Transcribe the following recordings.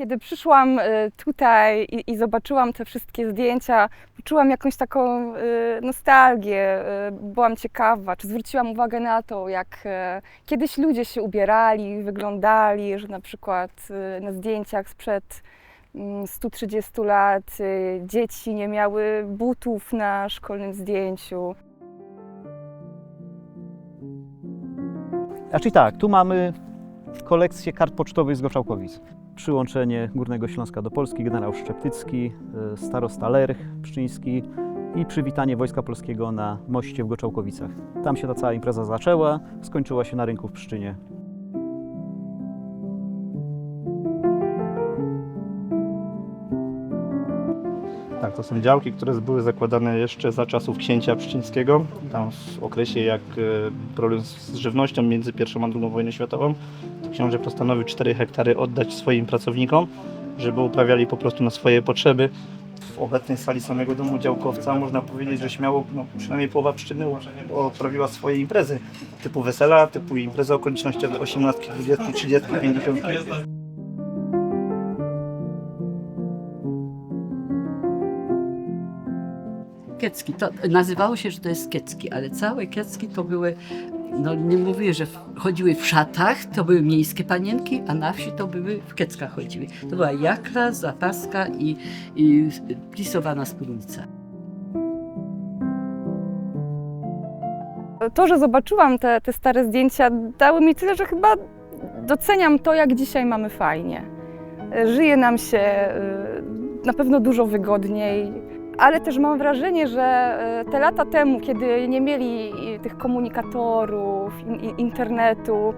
Kiedy przyszłam y, tutaj i, i zobaczyłam te wszystkie zdjęcia, poczułam jakąś taką y, nostalgię. y, Byłam ciekawa, czy zwróciłam uwagę na to, jak kiedyś ludzie się ubierali, wyglądali, że na przykład na zdjęciach sprzed mm, 130 lat y, dzieci nie miały butów na szkolnym zdjęciu. Znaczy tak, tu mamy kolekcję kart pocztowych z Goczałkowic. Przyłączenie Górnego Śląska do Polski, generał Szczeptycki, y, starosta Lerch Pszczyński i przywitanie Wojska Polskiego na moście w Goczałkowicach. Tam się ta cała impreza zaczęła, skończyła się na rynku w Pszczynie. Tak, to są działki, które były zakładane jeszcze za czasów księcia pszczyńskiego. Tam w okresie jak e, problem z żywnością między I a II wojną światową, to książę postanowił 4 hektary oddać swoim pracownikom, żeby uprawiali po prostu na swoje potrzeby. W obecnej sali samego domu działkowca można powiedzieć, że śmiało no, przynajmniej połowa pszczyny odprawiła swoje imprezy typu wesela, typu imprezy okolicznościowe 18, 20, 30, 50. Kiecki. To nazywało się, że to jest kiecki, ale całe kiecki to były, no nie mówię, że chodziły w szatach, to były miejskie panienki, a na wsi to były w kieckach chodziły. To była jakra, zapaska i, i plisowana spódnica. To, że zobaczyłam te, te stare zdjęcia, dały mi tyle, że chyba doceniam to, jak dzisiaj mamy fajnie. Żyje nam się y, na pewno dużo wygodniej, ale też mam wrażenie, że y, te lata temu, kiedy nie mieli y, tych komunikatorów, in- in- internetu,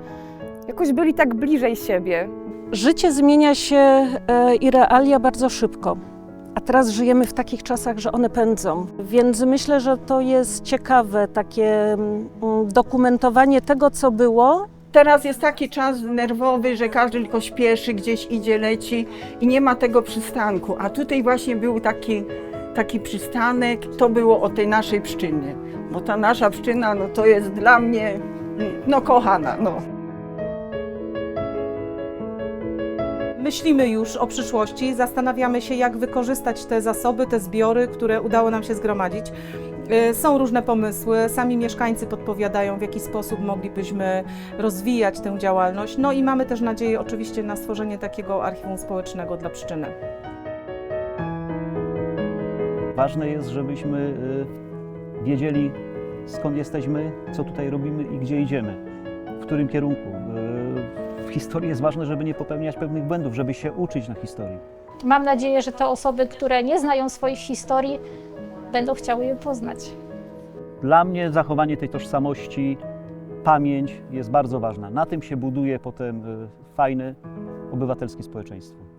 jakoś byli tak bliżej siebie. Życie zmienia się e, i realia bardzo szybko. A teraz żyjemy w takich czasach, że one pędzą. Więc myślę, że to jest ciekawe takie mm, dokumentowanie tego, co było. Teraz jest taki czas nerwowy, że każdy tylko śpieszy, gdzieś idzie, leci i nie ma tego przystanku. A tutaj właśnie był taki, taki przystanek, to było o tej naszej pszczynie. Bo ta nasza pszczyna, no to jest dla mnie, no kochana, no. Myślimy już o przyszłości, zastanawiamy się, jak wykorzystać te zasoby, te zbiory, które udało nam się zgromadzić. Y, Są różne pomysły, sami mieszkańcy podpowiadają, w jaki sposób moglibyśmy rozwijać tę działalność. No i mamy też nadzieję oczywiście na stworzenie takiego archiwum społecznego dla Pszczyny. Ważne jest, żebyśmy y, wiedzieli skąd jesteśmy, co tutaj robimy i gdzie idziemy, w którym kierunku. Y, W historii jest ważne, żeby nie popełniać pewnych błędów, żeby się uczyć na historii. Mam nadzieję, że te osoby, które nie znają swoich historii, będą chciały je poznać. Dla mnie zachowanie tej tożsamości, pamięć jest bardzo ważna. Na tym się buduje potem y, fajne obywatelskie społeczeństwo.